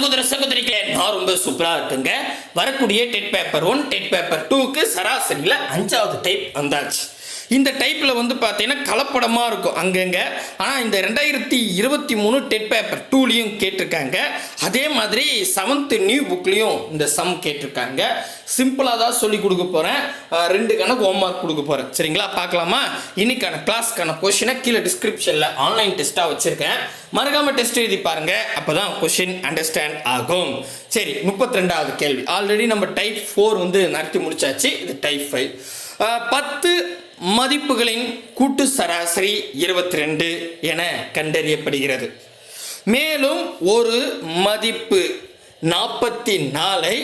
சகோதர சகோதரிக்கு நான் ரொம்ப சூப்பரா இருக்குங்க. வரக்கூடிய TET paper one TET paper டூக்கு சராசரியில் அஞ்சாவது டைப் வந்தாச்சு. இந்த டைப்பில் வந்து பார்த்தீங்கன்னா கலப்படமாக இருக்கும். அங்கங்கே. ஆனால் இந்த ரெண்டாயிரத்தி இருபத்தி மூணு டெட் பேப்பர் டூலையும் கேட்டிருக்காங்க. அதே மாதிரி செவன்த்து நியூ புக்லேயும் இந்த சம் கேட்டிருக்காங்க. சிம்பிளாக தான் சொல்லி கொடுக்க போகிறேன் ரெண்டு கணக்கு ஹோம் ஒர்க் கொடுக்க போகிறேன் சரிங்களா? பார்க்கலாமா? இன்னைக்கான கிளாஸ்க்கான கொஷினை கீழே டிஸ்கிரிப்ஷனில் ஆன்லைன் டெஸ்ட்டாக வச்சுருக்கேன். மறக்காமல் டெஸ்ட் எழுதி பாருங்கள் அப்போ தான் கொஷின் அண்டர்ஸ்டாண்ட் ஆகும். சரி முப்பத்தி ரெண்டாவது கேள்வி. ஆல்ரெடி நம்ம டைப் ஃபோர் வந்து நடத்தி முடிச்சாச்சு. இது டைப் ஃபைவ் பத்து மதிப்புகளின் கூட்டு சராசரி இருபத்தி ரெண்டு என கண்டறியப்படுகிறது. மேலும் ஒரு மதிப்பு நாற்பத்தி நாலை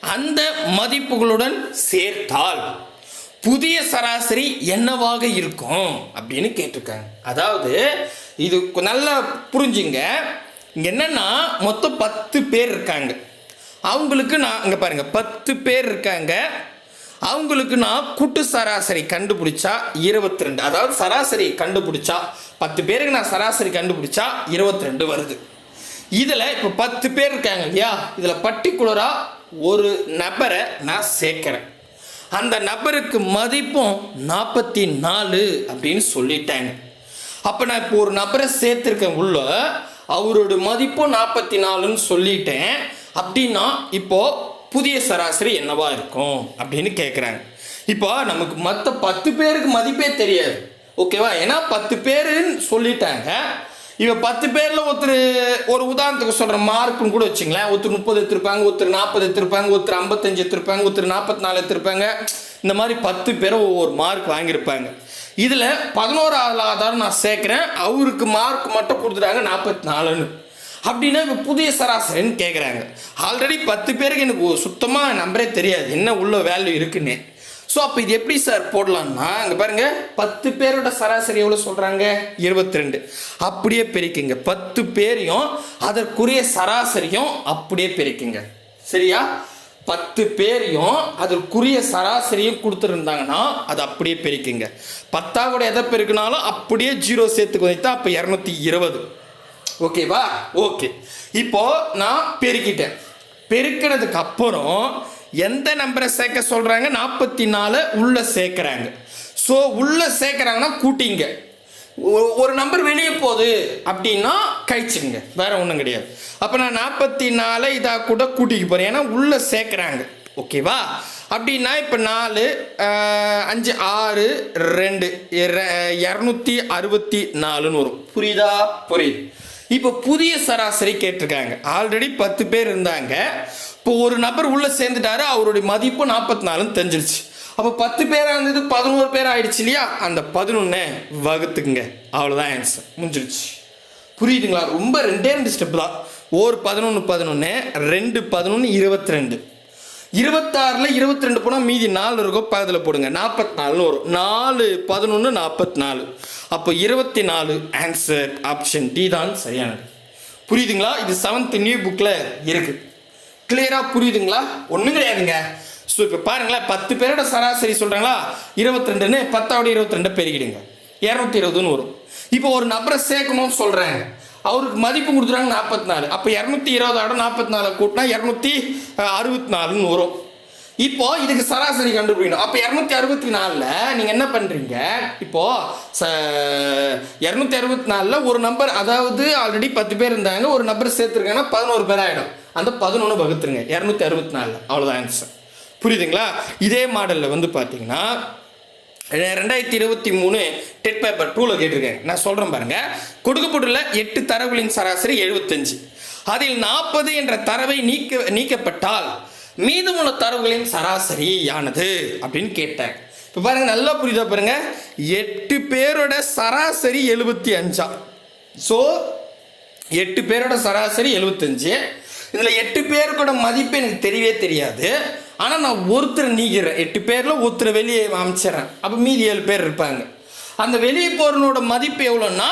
அந்த மதிப்புகளுடன் சேர்த்தால் புதிய சராசரி என்னவாக இருக்கும் அப்படின்னு கேட்டிருக்காங்க. அதாவது இது நல்லா புரிஞ்சுங்க. என்னென்னா மொத்தம் பத்து பேர் இருக்காங்க. அவங்களுக்கு நான் அங்கே பாருங்கள் பத்து பேர் இருக்காங்க. அவங்களுக்கு நான் கூட்டு சராசரி கண்டுபிடிச்சா இருபத்தி ரெண்டு அதாவது சராசரி கண்டுபிடிச்சா பத்து பேருக்கு நான் சராசரி கண்டுபிடிச்சா இருபத்தி ரெண்டு வருது. இதில் இப்போ பத்து பேர் இருக்காங்க இல்லையா? இதில் பர்டிகுலராக ஒரு நபரை நான் சேர்க்குறேன். அந்த நபருக்கு மதிப்பும் நாற்பத்தி நாலு அப்படின்னு சொல்லிட்டாங்க அப்போ நான் இப்போ ஒரு நபரை சேர்த்துருக்கேன் உள்ள அவரோட மதிப்பும் நாற்பத்தி நாலுன்னு சொல்லிட்டேன். அப்படின்னா இப்போது புதிய சராசரி என்னவா இருக்கும் அப்படின்னு கேட்குறாங்க இப்போ நமக்கு மற்ற பத்து பேருக்கு மதிப்பே தெரியாது. ஓகேவா ஏன்னா பத்து பேருன்னு சொல்லிட்டாங்க. இவன் பத்து பேரில் ஒருத்தர் ஒரு உதாரணத்துக்கு சொல்கிற மார்க்குன்னு கூட வச்சுங்களேன். ஒருத்தர் முப்பது எடுத்திருப்பாங்க ஒருத்தர் நாற்பது எடுத்திருப்பாங்க ஒருத்தர் ஐம்பத்தஞ்சு எடுத்திருப்பாங்க ஒருத்தர் நாற்பத்தி நாலு எடுத்திருப்பாங்க. இந்த மாதிரி பத்து பேரும் ஒவ்வொரு மார்க் வாங்கியிருப்பாங்க. இதில் பதினோராவது ஆதாரம் நான் சேர்க்குறேன். அவருக்கு மார்க் மட்டும் கொடுத்துட்டாங்க நாற்பத்தி நாலுன்னு அப்படின்னா இப்போ புதிய சராசரின்னு கேட்குறாங்க ஆல்ரெடி பத்து பேருக்கு எனக்கு சுத்தமாக நம்பரே தெரியாது. என்ன உள்ள வேல்யூ இருக்குன்னு. ஸோ அப்போ இது எப்படி சார் போடலான்னா அங்கே பாருங்க பத்து பேரோட சராசரி எவ்வளோ சொல்கிறாங்க இருபத்தி ரெண்டு அப்படியே பிரிக்குங்க. பத்து பேரையும் அதற்குரிய சராசரியும் அப்படியே பிரிக்குங்க. சரியா? பத்து பேரையும் அதற்குரிய சராசரியும் கொடுத்துருந்தாங்கன்னா அது அப்படியே பிரிக்குங்க. பத்தாவோட கூட எதை பெருக்கினாலும் அப்படியே ஜீரோ சேர்த்துக்கு வந்துட்டா அப்போ இரநூத்தி இருபது. ஓகேவா ஓகே இப்போது நான் பெருக்கிட்டேன். பெருக்கினதுக்கு அப்புறம் எந்த நம்பரை சேர்க்க சொல்கிறாங்க நாற்பத்தி நாலு உள்ளே சேர்க்குறாங்க. ஸோ உள்ளே சேர்க்குறாங்கன்னா கூட்டிங்க. ஒ- ஒரு நம்பர் வெளியே போகுது அப்படின்னா கழிச்சுங்க வேற ஒன்றும் கிடையாது. அப்போ நான் நாற்பத்தி நாலு இதாக கூட கூட்டிக்கு போகிறேன் ஏன்னா உள்ளே சேர்க்குறாங்க. ஓகேவா அப்படின்னா இப்போ நாலு அஞ்சு ஆறு ரெண்டு இரநூத்தி அறுபத்தி நாலுன்னு வரும். புரியுதா? புரியுது. இப்போ புதிய சராசரி கேட்டிருக்காங்க. ஆல்ரெடி பத்து பேர் இருந்தாங்க. இப்போ ஒரு நபர் உள்ளே சேர்ந்துட்டாரு அவருடைய மதிப்பு நாற்பத்தி நாலுன்னு தெரிஞ்சிருச்சு. அப்போ பத்து பேராக இருந்தது பதினோரு பேர் ஆயிடுச்சு இல்லையா? அந்த பதினொன்று வகுத்துக்குங்க. அவ்வளோதான் ஆன்சர் முடிஞ்சிருச்சு. புரியுதுங்களா? ரொம்ப ரெண்டே ரெண்டு ஸ்டெப் தான். ஒரு பதினொன்று பதினொன்று ரெண்டு பதினொன்று இருபத்தி ரெண்டு இருபத்தாறில் இருபத்தி ரெண்டு போனால் மீதி நாலு இருக்கும் பக்கத்தில் போடுங்க. நாற்பத்தி நாலுன்னு வரும். நாலு பதினொன்று நாற்பத்தி நாலு அப்போ இருபத்தி நாலு ஆன்சர் ஆப்ஷன் டி தான் சரியானது. புரியுதுங்களா? இது செவன்த் நியூ புக்கில் இருக்குது கிளியராக புரியுதுங்களா? ஒன்றும் கிடையாதுங்க. ஸோ இப்போ பாருங்களேன் பத்து பேரோட சராசரி சொல்கிறாங்களா இருபத்தி ரெண்டுன்னு பத்தாவோட இருபத்தி ரெண்டு பெருகிடுங்க. இரநூத்தி இருபதுன்னு வரும். இப்போ ஒரு நபரை சேர்க்கணும்னு சொல்கிறாங்க அவருக்கு மதிப்பு கொடுத்துறாங்க நாற்பத்தி நாலு அப்போ இரநூத்தி இருபதோட நாற்பத்தி நாலு கூட்டினா இரநூத்தி அறுபத்தி நாலுன்னு வரும். இப்போ இதுக்கு சராசரி கண்டுபிடிக்கணும். அப்போ இரநூத்தி அறுபத்தி நாலில் நீங்கள் என்ன பண்ணுறீங்க இப்போ ச இரநூத்தி அறுபத்தி நாலில் ஒரு நம்பர் அதாவது ஆல்ரெடி பத்து பேர் இருந்தாங்க ஒரு நம்பர் சேர்த்துருக்காங்கன்னா பதினோரு பேர் ஆகிடும் அந்த பதினொன்று வகுத்துருங்க. இரநூத்தி அறுபத்தி நாலில். அவ்வளோதான் ஆன்சர் புரியுதுங்களா? இதே மாடலில் வந்து பார்த்தீங்கன்னா ரெண்டாயிரத்தி இருபத்தி மூணு டெட் பேப்பர் டூவில் கேட்டிருக்கேன். நான் சொல்கிறேன் பாருங்கள் கொடுக்கப்பட்டுள்ள எட்டு தரவுகளின் சராசரி எழுபத்தஞ்சு. அதில் நாற்பது என்ற தரவை நீக்க நீக்கப்பட்டால் மீதமுள்ள தரவுகளின் சராசரியானது அப்படின்னு கேட்டேன். இப்போ பாருங்க நல்லா புரியுதா பாருங்க. எட்டு பேரோட சராசரி எழுபத்தி அஞ்சா? ஸோ எட்டு பேரோட சராசரி எழுபத்தஞ்சு இதில் எட்டு பேருக்கோட மதிப்பு எனக்கு தெரியவே தெரியாது. ஆனால் நான் ஒருத்தர் நீக்கிறேன். எட்டு பேரில் ஒருத்தர் வெளியே அமைச்சிடறேன். அப்போ மீதி ஏழு பேர் இருப்பாங்க. அந்த வெளியே போகிறனோட மதிப்பு எவ்வளோன்னா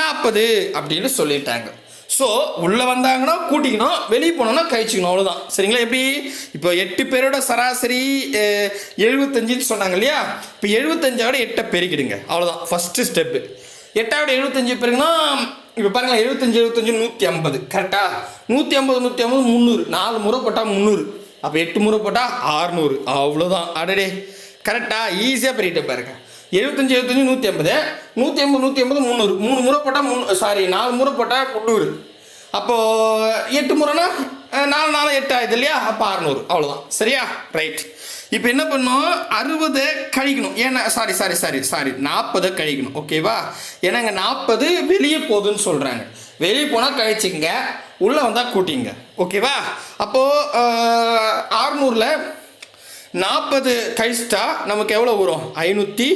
நாற்பது அப்படின்னு சொல்லிட்டாங்க. ஸோ உள்ளே வந்தாங்கன்னா கூட்டிக்கணும் வெளியே போனோம்னா கழிச்சிக்கணும் அவ்வளோதான் சரிங்களா? எப்படி? இப்போ எட்டு பேரோட சராசரி எழுபத்தஞ்சுன்னு சொன்னாங்க இல்லையா? இப்போ எழுபத்தஞ்சோட எட்டை பெருக்கிடுங்க. அவ்வளோதான் ஃபஸ்ட்டு ஸ்டெப்பு எட்டாவோட எழுபத்தஞ்சு பெருக்குன்னா இப்போ பாருங்களேன் எழுபத்தஞ்சு எழுபத்தஞ்சு நூற்றி ஐம்பது கரெக்டாக நூற்றி ஐம்பது நூற்றி ஐம்பது முந்நூறு. நாலு முறை போட்டால் முந்நூறு. அப்போ எட்டு முறை போட்டால் ஆறுநூறு. அவ்வளோதான் அடடே. கரெக்டாக ஈஸியாக பெரியட்ட பாருங்கள் எழுபத்தஞ்சு எழுபத்தஞ்சு நூற்றி ஐம்பது. நூற்றி ஐம்பது நூற்றி ஐம்பது முந்நூறு. மூணு முறை போட்டால் மூணு சாரி நாலு முறை போட்டால் முந்நூறு. அப்போது எட்டு முறைனா நாலு நாலு எட்டு ஆகுது இல்லையா? அப்போ அறநூறு. அவ்வளோதான் சரியா? ரைட் இப்போ என்ன பண்ணும் அறுபது கழிக்கணும். ஏன்னா சாரி சாரி சாரி சாரி நாற்பதை கழிக்கணும். ஓகேவா ஏன்னா இங்கே நாற்பது வெளியே போகுதுன்னு சொல்கிறாங்க வெளியே போனால் கழிச்சிங்க உள்ளே வந்தால் கூட்டிங்க. ஓகேவா அப்போது ஆறுநூறில் நாற்பது கழிச்சிட்டா நமக்கு எவ்வளோ வரும்? ஐநூற்றி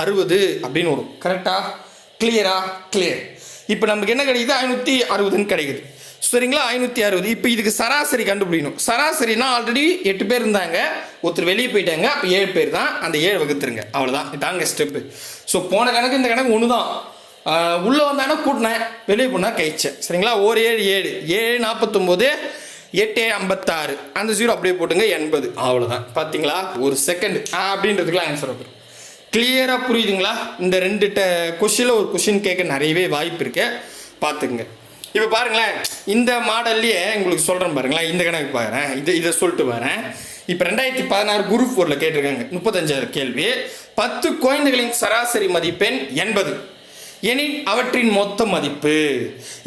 அறுபது அப்படின்னு வரும். கரெக்டாக கிளியரா கிளியர் இப்போ நமக்கு என்ன கிடைக்குது? ஐநூற்றி அறுபதுன்னு கிடைக்குது. சரிங்களா? ஐநூற்றி அறுபது. இப்போ இதுக்கு சராசரி கண்டுபிடிக்கணும். சராசரினா ஆல்ரெடி எட்டு பேர் இருந்தாங்க. ஒருத்தர் வெளியே போயிட்டாங்க. அப்போ ஏழு பேர் தான் அந்த ஏழு வகுத்துருங்க. அவ்வளோதான் இதாங்க ஸ்டெப்பு ஸோ போன கணக்கு இந்த கணக்கு ஒன்று தான் உள்ளே உள்ள வந்தானா கூட்டினேன். வெளியே போனால் கழிச்சேன். சரிங்களா? ஒரு ஏழு ஏழு. ஏழு நாற்பத்தொம்போது எட்டு ஐம்பத்தாறு. அந்த ஜீரோ அப்படியே போட்டுங்க எண்பது. அவ்வளோதான் பார்த்தீங்களா ஒரு செகண்ட் அப்படின்றதுக்குலாம் ஆன்சர் வந்துடும் கிளியராக புரியுதுங்களா? இந்த ரெண்டு ட கொஷினில் ஒரு கொஷின் கேட்க நிறையவே வாய்ப்பு இருக்கு. பார்த்துக்குங்க. இப்போ பாருங்களேன் இந்த மாடல்லையே உங்களுக்கு சொல்கிறேன் பாருங்களேன் இந்த கணக்கு பாருறேன் இதை இதை சொல்லிட்டு வரேன். இப்போ ரெண்டாயிரத்தி பதினாறு குரூப் ஃபோரில் கேட்டிருக்காங்க. முப்பத்தஞ்சாயிரம் கேள்வி. பத்து குழந்தைகளின் சராசரி மதிப்பெண் எண்பது. எனின் அவற்றின் மொத்த மதிப்பு.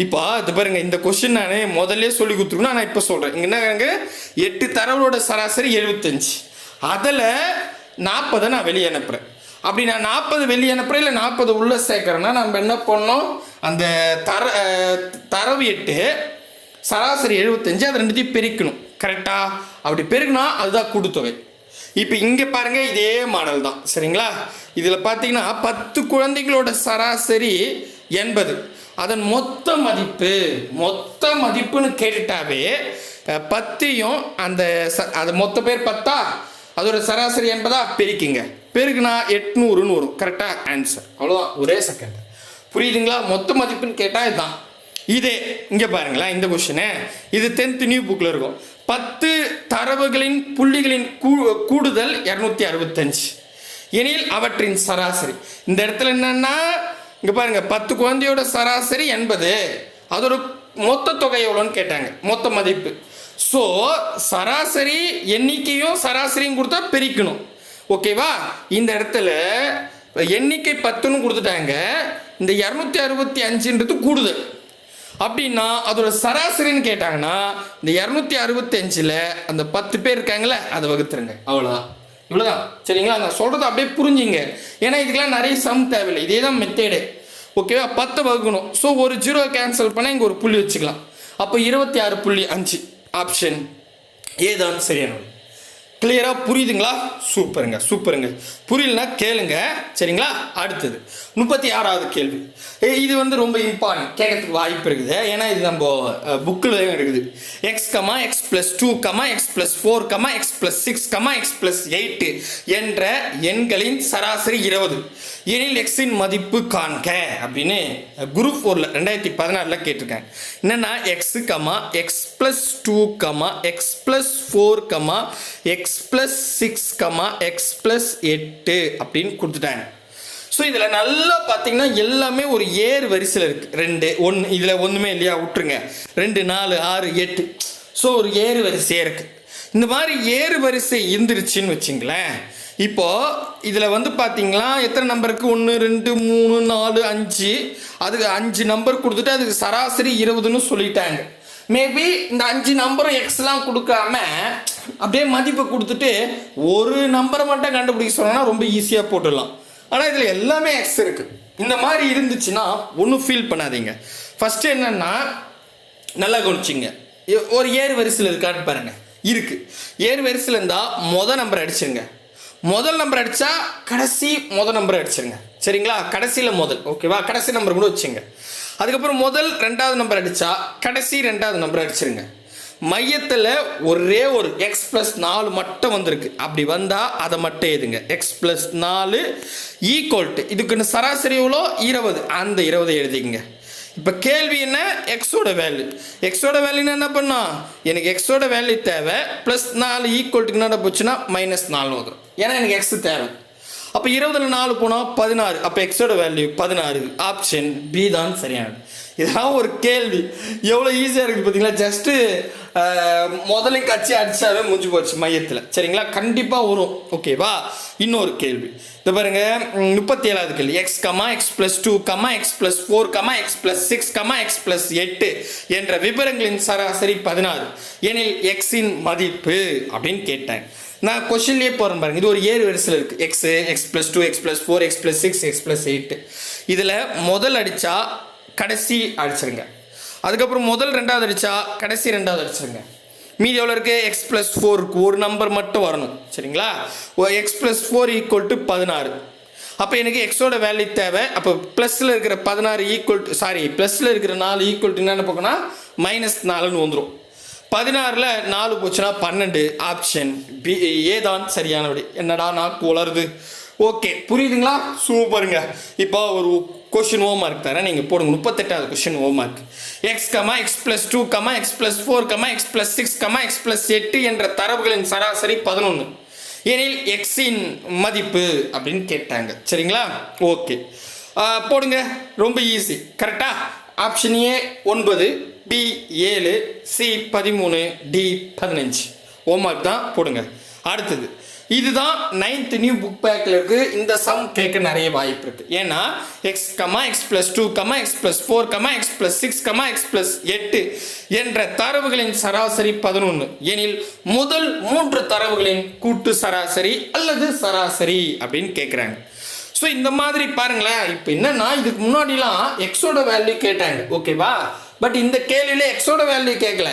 இப்போ இது பாருங்க இந்த கொஸ்டின் நான் முதல்ல சொல்லி கொடுத்துருக்கணும். நான் இப்போ சொல்கிறேன் இங்கே என்னங்க எட்டு தரவோட சராசரி எழுபத்தஞ்சு அதில் நாற்பதை நான் வெளியே அனுப்புகிறேன் அப்படி நான் நாற்பது வெளியே அனுப்புகிறேன் இல்லை நாற்பது உள்ளே சேர்க்குறேன்னா நம்ம என்ன பண்ணோம் அந்த தர தரவு எட்டு சராசரி எழுபத்தஞ்சு அது ரெண்டுத்தையும் பெருக்கணும். கரெக்டாக அப்படி பெருக்கினா அதுதான் கூட்டுத்தொகை. இப்போ இங்கே பாருங்கள் இதே மாடல் தான். சரிங்களா? இதில் பார்த்தீங்கன்னா பத்து குழந்தைகளோட சராசரி எண்பது. அதன் மொத்த மதிப்பு மொத்த மதிப்புன்னு கேட்டுட்டாவே பத்தையும் அந்த ச அது மொத்த பேர் பத்தா? அதோட சராசரி என்பதா பெருக்கிங்க. பெருக்குனா எட்நூறுன்னு வரும் கரெக்டாக ஆன்சர் அவ்வளோதான் ஒரே செகண்ட் புரியுதுங்களா? மொத்த மதிப்புன்னு கேட்டால் இதுதான். இதே இங்கே பாருங்களேன் இந்த கொஷனு இது டென்த் நியூ புக்கில் இருக்கும். பத்து தரவுகளின் புள்ளிகளின் கூ- கூடுதல் இரநூத்தி அறுபத்தஞ்சு. எனில் அவற்றின் சராசரி. இந்த இடத்துல என்னன்னா இங்கே பாருங்க பத்து குழந்தையோட சராசரி எண்பது அதோட மொத்த தொகை எவ்வளோன்னு கேட்டாங்க. மொத்த மதிப்பு. ஸோ சராசரி எண்ணிக்கையும் சராசரியும் கொடுத்தா பிரிக்கணும். ஓகேவா இந்த இடத்துல எண்ணிக்கை பத்துன்னு கொடுத்துட்டாங்க. இந்த இரநூத்தி அறுபத்தி அஞ்சுன்றது கூடுதல். அப்படின்னா அதோட சராசரின்னு கேட்டாங்கன்னா இந்த இரநூத்தி அறுபத்தஞ்சில் அந்த பத்து பேர் இருக்காங்களே அதை வகுத்துருங்க. அவ்வளோதான். இவ்வளோதான். சரிங்களா? நான் சொல்கிறத அப்படியே புரிஞ்சுங்க. ஏன்னா இதுக்கெல்லாம் நிறைய சம் தேவையில்லை. இதே தான் மெத்தேடு ஓகேவா பத்தை வகுக்கணும். ஸோ ஒரு ஜீரோ கேன்சல் பண்ணால் இங்கே ஒரு புள்ளி வச்சுக்கலாம். அப்போ இருபத்தி ஆறு புள்ளி அஞ்சு. ஆப்ஷன் ஏதான் சரியானது. கிளியராக புரியுதுங்களா? சூப்பருங்க சூப்பருங்க. புரியலனா கேளுங்க. சரிங்களா? அடுத்தது. முப்பத்தி ஆறாவது கேள்வி இது வந்து ரொம்ப இம்பார்ட்டன்ட் கேட்கறதுக்கு வாய்ப்பு இருக்குது. ஏன்னா இது நம்ம புக்கில் இருக்குது x comma x plus two comma x plus four comma x plus six comma x plus eight என்ற எண்களின் சராசரி இருபது. எனில் எக்ஸின் மதிப்பு காண்க அப்படின்னு குரூப் ஃபோரில் ரெண்டாயிரத்தி பதினாறில் கேட்டிருக்காங்க என்னென்னா x comma x plus two comma x plus four comma x plus six comma x plus எட்டு அப்படின்னு கொடுத்துட்டாங்க. ஸோ இதில் நல்லா பார்த்தீங்கன்னா எல்லாமே ஒரு ஏர் வரிசையில் இருக்குது ரெண்டு ஒன்று இதில் ஒன்றுமே இல்லையா? விட்டுருங்க. ரெண்டு நாலு ஆறு எட்டு. ஸோ ஒரு ஏறு வரிசையாக இருக்குது இந்த மாதிரி ஏறு வரிசை இருந்துருச்சுன்னு வச்சுங்களேன். இப்போது இதில் வந்து பார்த்தீங்களா எத்தனை நம்பருக்கு ஒன்று ரெண்டு மூணு நாலு அஞ்சு. அதுக்கு அஞ்சு நம்பர் கொடுத்துட்டு அதுக்கு சராசரி இருபதுன்னு சொல்லிட்டாங்க. மேபி இந்த அஞ்சு நம்பரும் எக்ஸ்லாம் கொடுக்காம அப்படியே மதிப்பை கொடுத்துட்டு ஒரு நம்பரை மட்டும் கண்டுபிடிக்க சொன்னோன்னா ரொம்ப ஈஸியாக போட்டுடலாம். ஆனால் இதில் எல்லாமே எக்ஸ் இருக்குது இந்த மாதிரி இருந்துச்சுன்னா ஒன்றும் ஃபீல் பண்ணாதீங்க. ஃபஸ்ட்டு என்னென்னா நல்லா கவனிச்சிங்க. ஒரு ஏறு வரிசையில் இருக்கான்னு பாருங்கள் இருக்குது ஏறு வரிசையில் இருந்தால் மொதல் நம்பர் அடிச்சிருங்க. முதல் நம்பர் அடித்தா கடைசி முதல் நம்பர் அடிச்சிருங்க. சரிங்களா? கடைசியில் முதல். ஓகேவா கடைசி நம்பர் கூட வச்சுங்க. அதுக்கப்புறம் முதல் ரெண்டாவது நம்பர் அடித்தா கடைசி ரெண்டாவது நம்பர் அடிச்சிருங்க. மையத்தில் ஒரே ஒரு எக்ஸ் ப்ளஸ் நாலு மட்டும் வந்திருக்கு. அப்படி வந்தால் அதை மட்டும் எழுதுங்க. எக்ஸ் ப்ளஸ் நாலு ஈக்குவல்ட்டு இதுக்குன்னு சராசரி எவ்வளோ? இருபது. அந்த இருபதை எழுதிக்கங்க. இப்போ கேள்வி என்ன? எக்ஸோட வேல்யூ எக்ஸோட வேல்யூன்னு என்ன பண்ணோம் எனக்கு எக்ஸோட வேல்யூ தேவை. ப்ளஸ் நாலு ஈக்குவல்ட்டுக்கு என்ன போச்சுன்னா மைனஸ் நாலு வரும் ஏன்னா எனக்கு எக்ஸ் தேவை. அப்போ இருபதுல நாலு போனால் பதினாறு. அப்போ எக்ஸோட வேல்யூ பதினாறு. ஆப்ஷன் பி தான் சரியானது. இதெல்லாம் ஒரு கேள்வி. எவ்வளோ ஈஸியாக இருக்குது பார்த்தீங்களா ஜஸ்ட்டு முதல்ல கட்சி அடிச்சாவே முடிஞ்சு போச்சு மையத்தில். சரிங்களா? கண்டிப்பாக வரும். ஓகேவா இன்னொரு கேள்வி. இது பாருங்க. முப்பத்தி ஏழாவது கேள்வி. X comma x plus two comma x plus four comma x plus six comma x plus எட்டு என்ற விவரங்களின் சராசரி பதினாறு. எனில் எக்ஸின் மதிப்பு அப்படின்னு கேட்டேன். நான் கொஷின்லேயே போகிறேன் பாருங்க. இது ஒரு ஏழு வரிசையில் இருக்குது x x plus two x plus four x plus six x plus eight இதில் முதல் அடித்தா கடைசி அடிச்சிருங்க. அதுக்கப்புறம் முதல் ரெண்டாவது அடித்தா கடைசி ரெண்டாவது அடிச்சிருங்க. மீதி எவ்வளோ இருக்குது எக்ஸ் ப்ளஸ் ஃபோருக்கு ஒரு நம்பர் மட்டும் வரணும். சரிங்களா? X plus four equal to பதினாறு. அப்போ எனக்கு எக்ஸோட வேல்யூ தேவை. அப்போ ப்ளஸில் இருக்கிற பதினாறு ஈக்குவல் டு சாரி ப்ளஸில் இருக்கிற நாலு ஈக்குவல் டு என்னென்ன பார்க்கணும்னா மைனஸ் நாலுன்னு வந்துடும் பதினாறில் நாலு போச்சுன்னா பன்னெண்டு. ஆப்ஷன் பி ஏதான் சரியானபடி. என்னடா நான் குளருது ஓகே புரியுதுங்களா? சூப்பருங்க. இப்போ ஒரு கொஷின் ஹோம் மார்க் தரேன். நீங்கள் போடுங்க. முப்பத்தெட்டாவது question home mark x comma x plus two comma x plus four comma x plus six comma x plus எட்டு என்ற தரவுகளின் சராசரி பதினொன்று எனில் எக்ஸின் மதிப்பு அப்படின்னு கேட்டாங்க. சரிங்களா? ஓகே போடுங்க. ரொம்ப ஈஸி கரெக்டா ஆப்ஷன் ஏ ஒன்பது பி ஏழு சி பதிமூணு டி பதினஞ்சு. ஹோம்ஒர்க் தான் போடுங்க. அடுத்தது. இதுதான் நைன்த் நியூ புக் பேக்கில் இருக்கு. இந்த சம் கேட்க நிறைய வாய்ப்பு இருக்கு. ஏன்னா x comma x plus two comma x plus four comma x plus six comma x plus எட்டு என்ற தரவுகளின் சராசரி பதினொன்று எனில் முதல் மூன்று தரவுகளின் கூட்டு சராசரி அல்லது சராசரி அப்படின்னு கேட்குறாங்க ஸோ இந்த மாதிரி பாருங்களேன். இப்போ என்னன்னா இதுக்கு முன்னாடிலாம் எக்ஸோட வேல்யூ கேட்டாங்க. ஓகேவா பட் இந்த கேள்வியில் எக்ஸோட வேல்யூ கேட்கல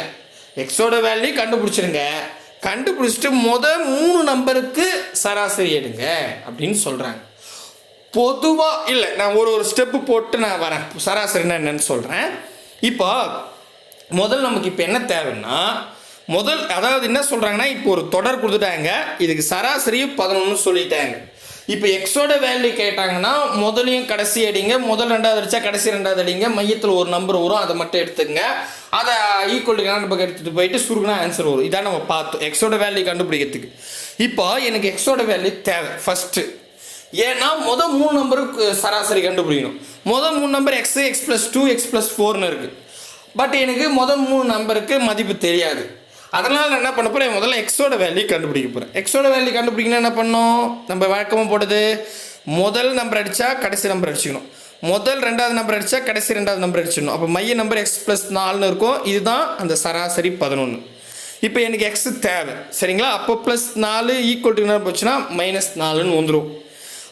எக்ஸோட வேல்யூ கண்டுபிடிச்சிருங்க. கண்டுபிடிச்சிட்டு முத மூணு நம்பருக்கு சராசரி எடுங்க அப்படின்னு சொல்கிறாங்க பொதுவாக இல்லை நான் ஒரு ஒரு ஸ்டெப்பு போட்டு நான் வரேன். சராசரினா என்னன்னு சொல்கிறேன் இப்போ முதல் நமக்கு இப்போ என்ன தேவைன்னா முதல் அதாவது என்ன சொல்கிறாங்கன்னா இப்போ ஒரு தொடர் கொடுத்துட்டாங்க. இதுக்கு சராசரி பதினொன்று சொல்லிட்டாங்க. இப்போ எக்ஸோட வேல்யூ கேட்டாங்கன்னா முதலையும் கடைசி அடிங்க. முதல் ரெண்டாவது அடிச்சா கடைசி ரெண்டாவது அடிங்க. மையத்தில் ஒரு நம்பர் வரும். அதை மட்டும் எடுத்துங்க அதை ஈக்குவல் நம்ம எடுத்துகிட்டு போயிட்டு சுருக்குனா ஆன்சர் வரும். இதான் நம்ம பார்த்தோம். எக்ஸோட வேல்யூ கண்டுபிடிக்கிறதுக்கு. இப்போ எனக்கு எக்ஸோட வேல்யூ தேவை. ஃபஸ்ட்டு ஏன்னா மொதல் மூணு நம்பருக்கு சராசரி கண்டுபிடிக்கணும். மொதல் மூணு number x x plus two x plus ஃபோர்னு இருக்குது பட் எனக்கு மொதல் மூணு நம்பருக்கு மதிப்பு தெரியாது. அதனால் நான் என்ன பண்ண போகிறேன் முதல்ல எக்ஸோட வேல்யூ கண்டுபிடிக்க போகிறேன் எக்ஸோட வேல்யூ கண்டுபிடிக்கணும் என்ன பண்ணோம் நம்ம வழக்கமாக போடுது முதல் நம்பர் அடித்தா கடைசி நம்பர் அடிச்சுக்கணும். முதல் ரெண்டாவது நம்பர் அடித்தா கடைசி ரெண்டாவது நம்பர் அடிச்சிடணும். அப்போ மைய நம்பர் எக்ஸ் ப்ளஸ் நாலுன்னு இருக்கும். இதுதான் அந்த சராசரி பதினொன்று இப்போ எனக்கு எக்ஸ் தேவை. சரிங்களா? அப்போ ப்ளஸ் நாலு ஈக்குவல் டு என்ன போச்சுன்னா மைனஸ் நாலுன்னு வந்துடும்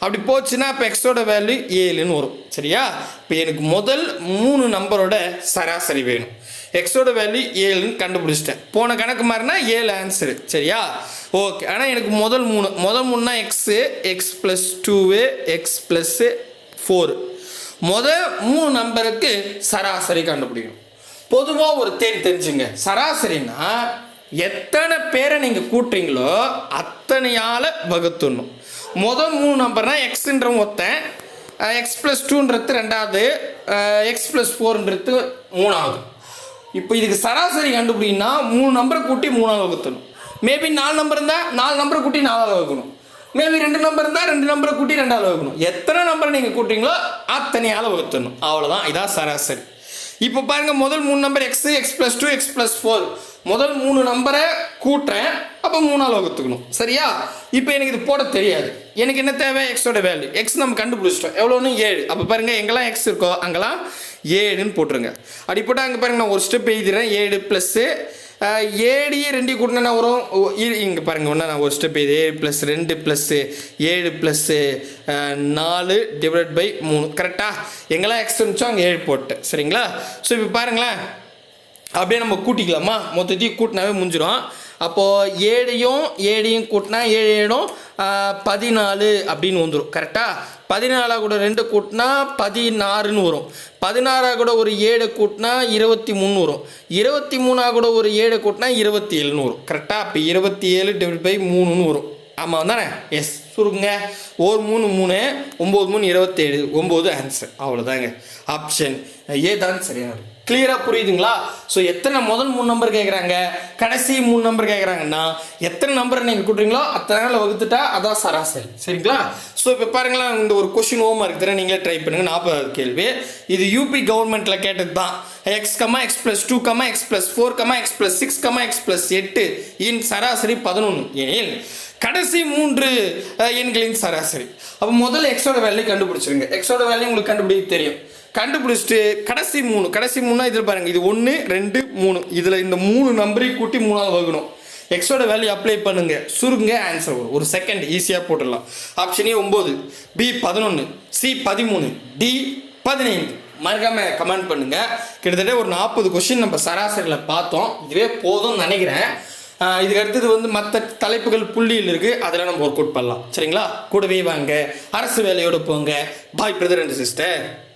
அப்படி போச்சுன்னா இப்போ எக்ஸோட வேல்யூ ஏழுன்னு வரும். சரியா? இப்போ எனக்கு முதல் மூணு நம்பரோட சராசரி வேணும். எக்ஸோட வேல்யூ ஏழுன்னு கண்டுபிடிச்சிட்டேன். போன கணக்கு மாதிரினா ஏழு ஆன்சரு சரியா? ஓகே ஆனால் எனக்கு முதல் மூணு முதல் மூணுனா x x plus two x plus four முதல் மூணு நம்பருக்கு சராசரி கண்டுபிடிக்கணும். பொதுவாக ஒரு தேடி தெரிஞ்சுங்க. சராசரினா எத்தனை பேரை நீங்கள் கூட்டுறீங்களோ அத்தனையால் வகுத்துடணும். முதல் மூணு நம்பர்னால் எக்ஸுன்ற ஒருத்தன் எக்ஸ் ப்ளஸ் டூன்றது ரெண்டாவது எக்ஸ் ப்ளஸ் ஃபோர்ன்றது மூணாவது. இப்போ இதுக்கு சராசரி கண்டுபிடிங்கன்னா மூணு நம்பரை கூட்டி மூணாவது வகுத்தணும் மேபி நாலு நம்பர் இருந்தால் நாலு நம்பரை கூட்டி நாலாவது வகுக்கணும். மேபி ரெண்டு நம்பர் இருந்தால் ரெண்டு நம்பரை கூட்டி ரெண்டாவது வகுக்கணும். எத்தனை நம்பரை நீங்கள் கூட்டுறீங்களோ அத்தனையால் வகுத்தணும் அவ்வளோதான் இதான் சராசரி. இப்போ பாருங்கள் முதல் மூணு number x x plus two x plus four முதல் மூணு நம்பரை கூட்டுறேன். அப்போ மூணால் வகுத்துக்கணும். சரியா? இப்போ எனக்கு இது போட தெரியாது. எனக்கு என்ன தேவை? எக்ஸோட வேல்யூ எக்ஸ் நம்ம கண்டுபிடிச்சிட்டோம். எவ்வளோன்னு ஏழு. அப்போ பாருங்கள் எங்கெல்லாம் எக்ஸ் இருக்கோ அங்கெல்லாம் ஏழுன்னு போட்டுருங்க. அப்படி போட்டால் அங்கே பாருங்க நான் ஒரு ஸ்டெப் எழுதிடுறேன். ஏழு ப்ளஸ்ஸு ஏடியே ரெண்டு கூட்டினா வரும்? இங்கே பாருங்கள் ஒன்றா நான் ஒரு ஸ்டெப் இது ஏழு ப்ளஸ் ரெண்டு ப்ளஸ்ஸு ஏழு ப்ளஸ்ஸு நாலு டிவைட் பை மூணு. கரெக்டாக எங்கெல்லாம் எக்ஸ் இருந்துச்சோ அங்கே ஏழு போட்டேன். சரிங்களா? ஸோ இப்போ பாருங்களேன். அப்படியே நம்ம கூட்டிக்கலாமா? மொத்தத்தையும் கூட்டினாவே முடிஞ்சிடும் அப்போது ஏழையும் ஏழையும் கூட்டினா ஏழு ஏழும் பதினாலு அப்படின்னு வந்துடும் கரெக்டாக பதினாலாக கூட ரெண்டு கூட்டினா பதினாறுன்னு வரும். பதினாறாக கூட ஒரு ஏழு கூட்டினா இருபத்தி மூணு வரும். இருபத்தி மூணாக கூட ஒரு ஏழு கூட்டினா இருபத்தி ஏழுன்னு வரும் கரெக்டாக அப்போ இருபத்தி ஏழு டிவைட் பை மூணுன்னு வரும். ஆமாம் தானே? எஸ் சுருங்க ஒரு மூணு மூணு ஒம்பது மூணு இருபத்தேழு ஒம்பது ஆன்சர் அவ்வளோதாங்க ஆப்ஷன் ஏ தான் சரியானது கிளியராக புரியுதுங்களா? ஸோ எத்தனை முதல் மூணு நம்பர் கேட்குறாங்க கடைசி மூணு நம்பர் கேட்குறாங்கன்னா எத்தனை நம்பர் நீங்கள் கொடுக்குறீங்களோ அத்தனை நாள் வகுத்துட்டா அதான் சராசரி. சரிங்களா? ஸோ இப்போ பாருங்களேன் இந்த ஒரு கொஷின் ஹோம் இருக்கு நீங்களே ட்ரை பண்ணுங்கள் நாற்பதாவது கேள்வி. இது யூபி கவர்மெண்ட்டில் கேட்டது தான் x comma x plus two comma x plus four comma x plus six comma x plus எட்டு இன் சராசரி பதினொன்று எனில் கடைசி மூன்று எண்களின் சராசரி. அப்போ முதல்ல எக்ஸோட வேல்யூ கண்டுபிடிச்சிருங்க. எக்ஸோட வேல்யூ உங்களுக்கு கண்டுபிடிக்க தெரியும். கண்டுபிடிச்சிட்டு கடைசி மூணு. கடைசி மூணுனா இதில் பாருங்கள் இது ஒன்று ரெண்டு மூணு. இதில் இந்த மூணு நம்பரையும் கூட்டி மூணாவது வகுக்கணும். எக்ஸோட வேல்யூ அப்ளை பண்ணுங்க. சுருங்க ஆன்சர் வரும். ஒரு செகண்ட் ஈஸியாக போட்டுடலாம். ஆப்ஷன் ஏ ஒம்பது பி பதினொன்று சி பதிமூணு டி பதினைந்து. மறக்காம கமெண்ட் பண்ணுங்க. கிட்டத்தட்ட ஒரு நாற்பது கொஷின் நம்ம சராசரியில் பார்த்தோம். இதுவே போதும்னு நினைக்கிறேன். இதுக்கு அடுத்தது வந்து மற்ற தலைப்புகள் புள்ளியில் இருக்கு. அதில் நம்ம ஒர்க் அவுட் பண்ணலாம். சரிங்களா? கூடவே வாங்க. அரசு வேலையோடு போங்க. பாய் பிரதர் அண்ட் சிஸ்டர்